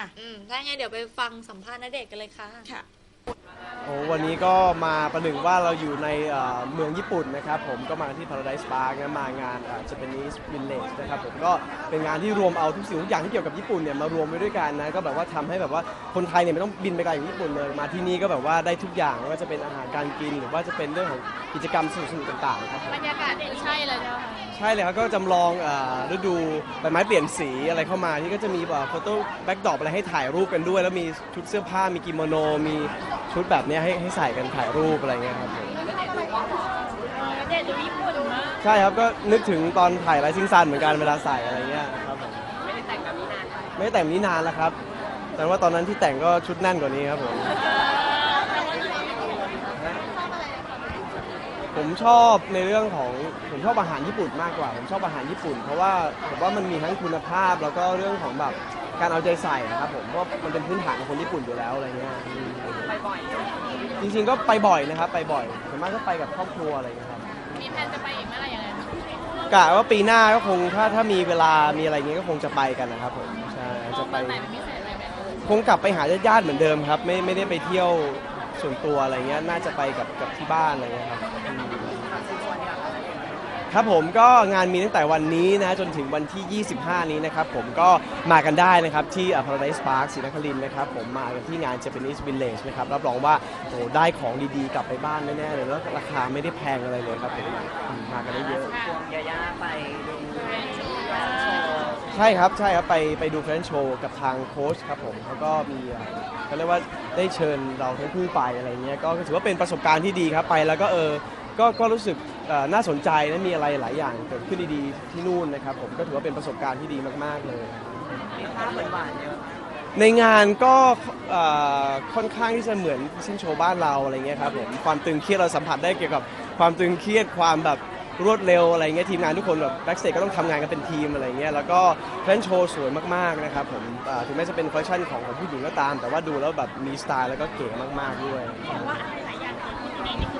อะ อืมถ้าไงเดี๋ยวไปฟังสัมภาษณ์ณเดชน์กันเลยค่ะ ค่ะ โอ้วันนี้ก็มาประหนึ่งว่าเราอยู่ในเอ่อเมืองญี่ปุ่นนะครับผมก็มาที่ Paradise Park นะมางานเอ่อ Japanese Village นะครับผมก็เป็นงานที่รวมเอาทุกสิ่งทุกอย่างที่เกี่ยวกับญี่ปุ่นเนี่ยมารวมไว้ด้วยกันนะก็แบบว่าทำให้แบบว่าคนไทยเนี่ยไม่ต้องบินไปไกลอย่างญี่ปุ่นเลยมาที่นี่ก็แบบว่าได้ทุกอย่างไม่ว่าจะเป็นอาหารการกิน หรือว่าจะเป็นเรื่องของกิจกรรมสนุกๆต่างๆครับบรรยากาศใช่เลยเนาะใช่เลยครับก็จำลองเอ่อฤดูใบไม้เปลี่ยนสีอะไรเข้ามาที่ก็จะมีแบบโฟโต้แบ็กดรอปอะไรให้ถ่ายรูปกันด้วย แล้วมีชุดเสื้อผ้ามีกิโมโน มีชุดแบบเนี้ยให้ให้ใส่กันถ่ายรูปอะไรเงี้ยครับผมณเดชน์ดูญี่ปุ่นมากใช่ครับก็นึกถึงตอนถ่ายไ i ซิงซันเหมือนกันเวลาใส่อะไรเงี้ยครับผมไม่ได้แต่งแบบนี้นานไม่ได้แต่งแบบนี้นานแล้วครับ แต่ว่าตอนนั้นที่แต่งก็ชุดแน่นกว่านี้ครับผมผมชอบในเรื่องของผมชอบอาหารญี่ปุ่นมากกว่า ผมชอบอาหารญี่ปุ่น เพราะว่าผมว่ามันมีทั้งคุณภาพแล้วก็เรื่องของแบบ การเอาใจใส่อะครับผมเพราะมันเป็นพื้นฐานของคนญี่ปุ่นอยู่แล้วอะไรเงี้ยไปบ่อยจริงๆก็ไปบ่อยนะครับ ไปบ่อยส่วนมากก็ไปกับครอบครัวอะไรเงี้ยครับ มีแผนจะไปอีกเมื่อไหร่ยังไงกะว่าปีหน้าก็คงถ้าถ้ามีเวลามีอะไรเงี้ยก็คงจะไปกันนะครับผมใช่จะไปไหนเป็นพิเศษอะไรไหมคงกลับไปหาญาติๆเหมือนเดิมครับ ไม่ไม่ได้ไปเที่ยวส่วนตัวอะไรเงี้ยน่าจะไปกับกับที่บ้านอะไรเงี้ยครับอืม ครับผมก็งานมีตั้งแต่วันนี้นะจนถึงวันที่ 25 นี้นะครับผมก็มากันได้นะครับที่อ่า Paradise Park ศรีนครินทร์นะครับผมมากันที่งาน Japanese Village นะครับรับรองว่าโอ้ได้ของดีๆ กลับไปบ้านแน่ๆเลยแล้วราคาไม่ได้แพงอะไรเลยครับผมอืมมากันได้เยอะยาย่าไปดูใช่ครับใช่ครับไปไปดูแฟนโชว์กับทางโค้ชครับผมเขาก็มีเขาเรียกว่าได้เชิญเราทั้งคู่ไปอะไรเงี้ยก็ถือว่าเป็นประสบการณ์ที่ดีครับไปแล้วก็เออก็ก็รู้สึก เอ่อน่าสนใจและมีอะไรหลายอย่างเกิดขึ้นดีๆที่นู่นนะครับผมก็ถือว่าเป็นประสบการณ์ที่ดีมากๆเลย มีภาพหวานๆเยอะในงานก็เอ่อค่อนข้างที่จะเหมือนซิ่งโชว์บ้านเราอะไรเงี้ยครับผมความตึงเครียดเราสัมผัสได้เกี่ยวกับความตึงเครียดความแบบรวดเร็วอะไรเงี้ยทีมงานทุกคนแบบแบ็กสเตจก็ต้องทำงานกันเป็นทีมอะไรเงี้ยแล้วก็แฟนโชว์สวยมากๆนะครับผมอ่าถึงแม้จะเป็นคอลเลคชันของของผู้หญิงก็ตาม แต่ว่าดูแล้วแบบมีสไตล์แล้วก็เก๋มากๆด้วย ว่าอะไรหลายอย่างที่นี่นี่คือ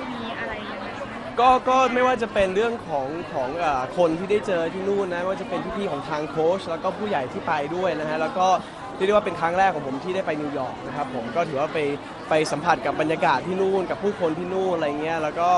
ก็ก็ไม่ว่าจะเป็นเรื่องของของเอ่อคนที่ได้เจอที่นู่นนะไม่ว่าจะเป็นพี่ๆของทางโค้ชแล้วก็ผู้ใหญ่ที่ไปด้วยนะฮะแล้วก็เรียกได้ว่าเป็นครั้งแรกของผมที่ได้ไปนิวยอร์กนะครับผมก็ถือว่าไปไปสัมผัสกับบรรยากาศที่นู่นกับผู้คนที่นู่นอะไรเงี้ยแล้วก็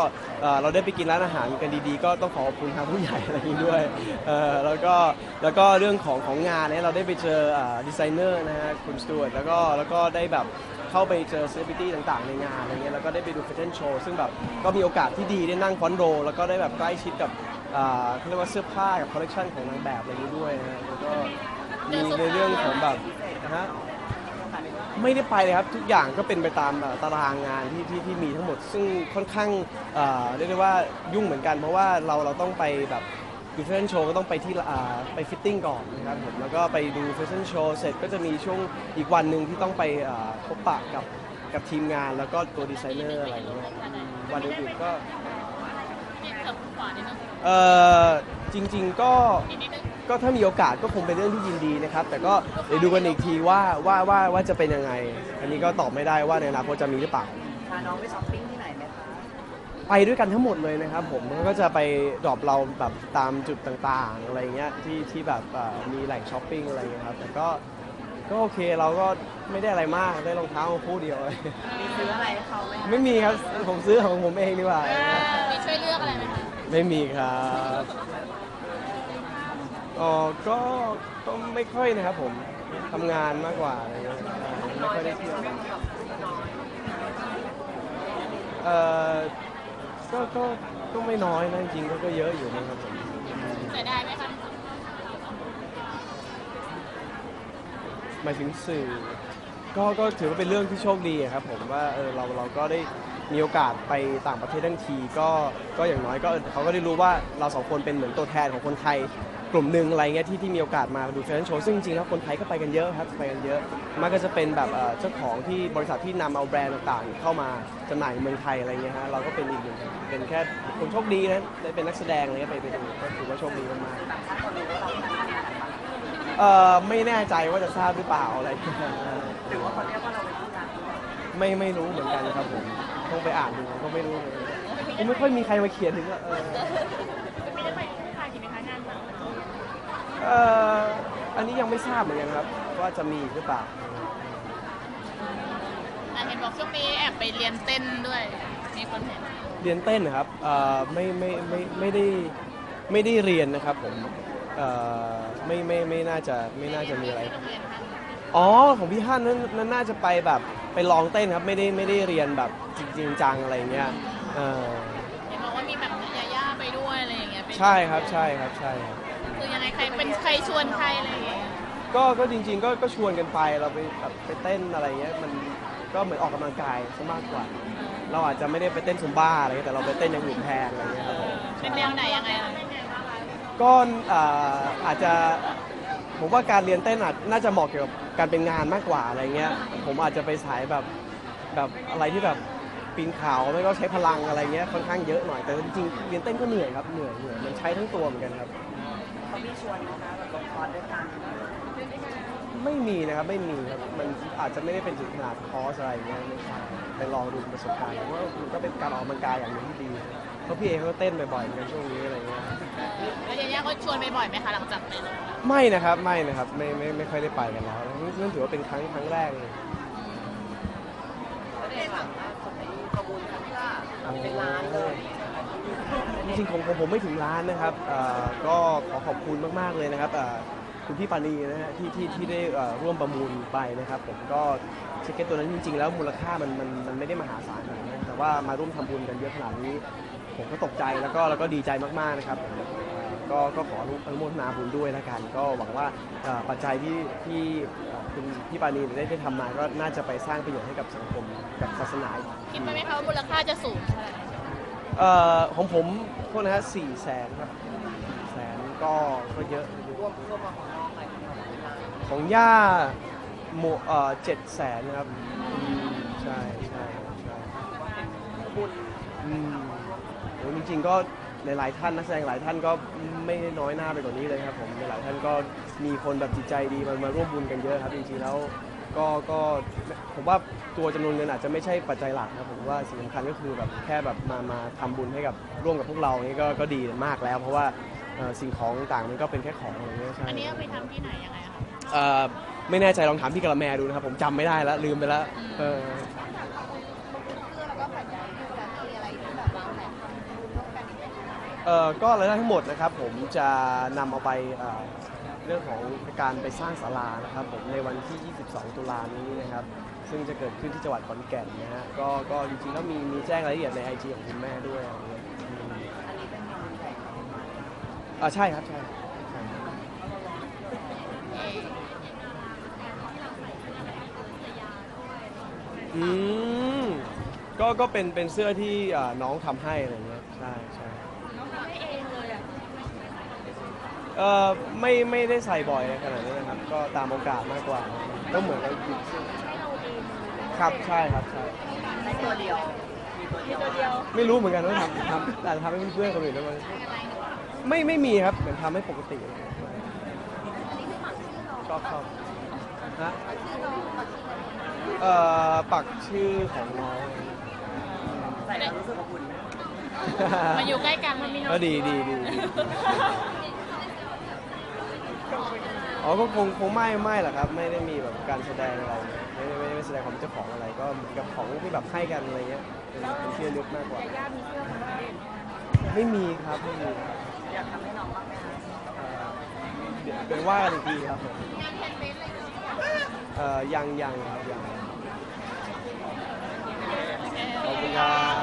เอ่อเราได้ไปกินร้านอาหารกันดีๆ ก็ต้องขอขอบคุณทางผู้ใหญ่อะไรอย่างนี้ด้วยเอ่อแล้วก็แล้วก็เรื่องของของงานเนี่ยเราได้ไปเจอดีไซเนอร์นะฮะคุณสตูดแล้วก็แล้วก็ได้แบบ เข้าไปเจอเซเลบริตี้ต่างๆ ในงานอะไรเงี้ยแล้วก็ได้ไปดูแฟชั่นโชว์ซึ่งแบบก็มีโอกาสที่ดีได้นั่งฟอนโรแล้วก็ได้แบบใกล้ชิดกับอ่าเขาเรียกว่าเสื้อผ้ากับคอลเลคชันของนางแบบอะไรอย่างนี้ด้วยนะฮะแล้วก็มีในเรื่องของแบบนะฮะ ไม่ได้ไปเลยครับ ทุกอย่างก็เป็นไปตามเอ่อตารางงานที่ที่ที่มีทั้งหมด ซึ่งค่อนข้างเอ่อเรียกได้ว่ายุ่งเหมือนกัน เพราะว่าเราเราต้องไปแบบ ดูแฟชั่นโชว์ก็ต้องไปที่อ่าไปฟิตติ้งก่อนนะครับผมแล้วก็ไปดูแฟชั่นโชว์เสร็จก็จะมีช่วงอีกวันหนึ่งที่ต้องไปอ่าพบปะกับกับทีมงานแล้วก็ตัวดีไซเนอร์อะไรอย่างเงี้ยวันอื่นๆก็มีเกือบขวานิดนึงเอ่อจริง ๆก็อีกนิดนึงก็ถ้ามีโอกาสก็คงเป็นเรื่องที่ยินดีนะครับ แต่ก็เดี๋ยวดูกันอีกทีว่าว่าว่าว่าจะเป็นยังไง อันนี้ก็ตอบไม่ได้ว่าในอนาคตจะมีหรือเปล่า พาน้องไปช้อปปิ้งที่ไหนไหมคะ ไปด้วยกันทั้งหมดเลยนะครับผมแล้วก็จะไปดรอปเราแบบตามจุดต่างๆ อะไรเงี้ยที่ที่แบบเอ่อมีแหล่งช้อปปิ้งอะไรเงี้ยครับแต่ก็ก็โอเคเราก็ไม่ได้อะไรมากได้รองเท้ามาคู่เดียว มีซื้ออะไรให้เขาไหมคะไม่มีครับผมซื้อของผมเองดีกว่า มีช่วยเลือกอะไรไหมคะไม่มีครับอ๋อก็ก็ไม่ค่อยนะครับผมทำงานมากกว่าอะไรเงี้ยไม่ค่อยได้เที่ยวเอ่อ ก็ก็ก็ไม่น้อยนะจริงๆก็ก็เยอะอยู่นะครับผมเสียดายไหมคะหมายถึงสื่อ ก็ก็ถือว่าเป็นเรื่องที่โชคดีอะครับผมว่าเออเราเราก็ได้ มีโอกาสไปต่างประเทศทั้งทีก็ก็อย่างน้อยก็เขาก็ได้รู้ว่าเราสองคนเป็นเหมือนตัวแทนของคนไทยกลุ่มหนึ่งอะไรเงี้ยที่ที่มีโอกาสมาดูแฟชั่นโชว์ซึ่งจริงๆแล้วคนไทยก็ไปกันเยอะครับไปกันเยอะมันก็จะเป็นแบบเจ้าของที่บริษัทที่นำเอาแบรนด์ต่างๆ เข้ามาจำหน่ายในเมืองไทยอะไรเงี้ยฮะเราก็เป็นอีกหนึ่งเป็นแค่คนโชคดีนะได้เป็นนักแสดงอะไรเงี้ยไปไปดูก็ถือว่าโชคดีมากๆเอ่อไม่แน่ใจว่าจะทราบหรือเปล่าอะไรหรือว่าเขาเรียกว่าเราเป็น ไม่ไม่รู้เหมือนกันครับผมต้องไปอ่านดูก็ไม่รู้เลยก็ไม่ค่อยมีใครมาเขียนถึงว่าเออไม่ได้ไปคู่ใครกี่ไหมคะงานต่างประเทศเอออันนี้ยังไม่ทราบเหมือนกันครับก็ว่าจะมีหรือเปล่า อะเห็นบอกช่วงนี้แอบไปเรียนเต้นด้วย มีคนเห็นเรียนเต้นนะครับเอ่อไม่ไม่ไม่ไม่ได้ไม่ได้เรียนนะครับผมเอ่อไม่ไม่ไม่น่าจะไม่น่าจะมีอะไร ที่โรงเรียนท่านอ๋อของพี่ฮั่นนั้นนั้นน่าจะไปแบบ ไปลองเต้นครับไม่ได้ไม่ได้เรียนแบบจริงๆจังอะไรเงี้ยเออเห็นบอกว่ามีแบบยาย่าไปด้วยอะไรอย่างเงี้ยเป็นใช่ครับใช่ครับใช่ครับ คือยังไงใครเป็นใครชวนใครอะไรอย่างเงี้ยก็ก็จริง ๆ ก็ก็ชวนกันไปเราไปแบบไปเต้นอะไรเงี้ยมันก็เหมือนออกกำลังกายซะมากกว่า เราอาจจะไม่ได้ไปเต้นซุมบ้าอะไรเงี้ยแต่เราไปเต้นอย่างอื่นแทนอะไรเงี้ยครับผมเป็นแนวไหนยังไงอะก็อ่าอาจจะ ผมว่าการเรียนเต้นอาจน่าจะเหมาะเกี่ยวกับการเป็นงานมากกว่าอะไรเงี้ย ผมอาจจะไปสายแบบแบบอะไรที่แบบปีนเขาไม่ก็ใช้พลังอะไรเงี้ยค่อนข้างเยอะหน่อยแต่จริงๆเรียนเต้นก็เหนื่อยครับเหนื่อยเหนื่อยมันใช้ทั้งตัวเหมือนกันครับ เขามีชวนนะคะแบบลงคอร์สด้วยกันไม่มีนะครับไม่มีครับมันอาจจะไม่ได้เป็นถึงขนาดคอร์สอะไรเงี้ยไม่ใช่ไปลองดูประสบการณ์ผมว่ามันก็เป็นการออกกำลังกายอย่างหนึงที่ดีเพราะพี่เองเขาก็เต้นบ่อยๆเหมือนกันช่วงนี้อะไรเงี้ย แล้วยาย่าก็ชวนไปบ่อยไหมคะหลังจากไปลงไม่นะครับไม่นะครับไม่ไม่ไม่ค่อยได้ไปกันแล้วนั่นถือว่าเป็นครั้งครั้งแรกเลยก็ได้ค่ะล่าสุดนี้ประมูลกันค่ะเป็นล้านเลยจริงๆของของผมไม่ถึงล้านนะครับเอ่อก็ขอขอบคุณมากๆเลยนะครับเอ่อคุณพี่ปานีนะฮะที่ที่ที่ได้เอ่อร่วมประมูลไปนะครับ ผมก็เช็คเก็ตตัวนั้นจริงๆ แล้วมูลค่ามันมันมันไม่ได้มหาศาลขนาดนั้นแต่ว่ามาร่วมทำบุญกันเยอะขนาดนี้ ผมก็ตกใจแล้วก็แล้วก็ดีใจมากๆนะครับผม ก็ก็ขออนุโมทนาบุญด้วยแล้วกัน ก็หวังว่าเอ่อปัจจัยที่ที่เอ่อคุณพี่ปานีได้ได้ทำมาก็น่าจะไปสร้างประโยชน์ให้กับสังคมกับศาสนาคิดไว้ไหมคะว่ามูลค่าจะสูงเท่าไหร่เอ่อของผมโทษนะฮะสี่แสนครับสี่แสนก็ก็เยอะอยู่รวมรวมมาของน้องไปทั้งหมดเป็นล้านของย่าโมเอ่อเจ็ดแสนนะครับอืมใช่ใช่ใช่บุญอืมโอ้จริงๆก็ หลายๆท่านนักแสดงหลายท่านก็ไม่ได้น้อยหน้าไปกว่านี้เลยครับผมหลายๆท่านก็มีคนแบบจิตใจดีมามาร่วมบุญกันเยอะครับจริงๆแล้วก็ก็ผมว่าตัวจำนวนเงินอาจจะไม่ใช่ปัจจัยหลักครับผมว่าสิ่งสำคัญก็คือแบบแค่แบบมามาทำบุญให้กับร่วมกับพวกเรานี่ก็ก็ดีมากแล้ว เพราะว่าเอ่อสิ่งของต่างๆมันก็เป็นแค่ของอะไรเงี้ยใช่อันนี้เอาไปทำที่ไหนยังไงอะคะ เอ่อไม่แน่ใจลองถามพี่กะละแมดูนะครับผมจำไม่ได้แล้วลืมไปแล้วเออ แล้วก็ปัจจัยที่จะมีอะไรที่แบบวางแผนทำบุญร่วมกันอีกไหมคะ เอ่อก็รายได้ทั้งหมดนะครับผมจะนำเอาไปเอ่อเรื่องของการไปสร้างศาลานะครับผมในวันที่ 22 ตุลานี้นะครับซึ่งจะเกิดขึ้นที่จังหวัดขอนแก่นนะฮะก็ก็จริงๆแล้วมีมีแจ้งรายละเอียดใน IG ของคุณแม่ด้วยอะไรเงี้ยอ่าใช่ครับใช่ใช่อืมก็ก็เป็นเป็นเสื้อที่อ่าน้องทำให้อะไรเงี้ยใช่ใช่ น้องทำให้เองเลยอะ เอ่อไม่ไม่ได้ใส่บ่อยขนาดนี้นะครับ ก็ตามโอกาสมากกว่าก็เหมือนเราหยิบเสื้อครับใช่ครับใช่ในตัวเดียวมีตัวเดียวตัวเดียว ไม่รู้เหมือนกันว่าทำทำอาจจะทำให้เพื่อนๆคนอื่นด้วยมั้ยไม่ไม่มีครับเหมือนทำให้ปกติชอบชอบฮะเอ่อปักชื่อของน้องใส่แล้วรู้สึกอบอุ่นไหมมาอยู่ใกล้กันมันมีน้องก็ดีดีดีดี อ๋อก็คงคงไม่ไม่หรอกครับ ไม่ได้มีแบบการแสดงอะไรไม่ได้ไม่ได้แสดงความเป็นเจ้าของอะไร ก็เหมือนกับของที่แบบให้กันอะไรเงี้ยเป็นเป็นที่ระลึกมากกว่าย่ามีเสื้อของเราเองไม่มีครับไม่มีครับอยากทำให้น้องบ้างไหมคะเอ่อเดี๋ยวเป็นว่ากันอีกทีครับผมงานแฮนด์เมดอะไรอย่างเงี้ยเอ่อยังยังครับยังโอเคขอบคุณครับ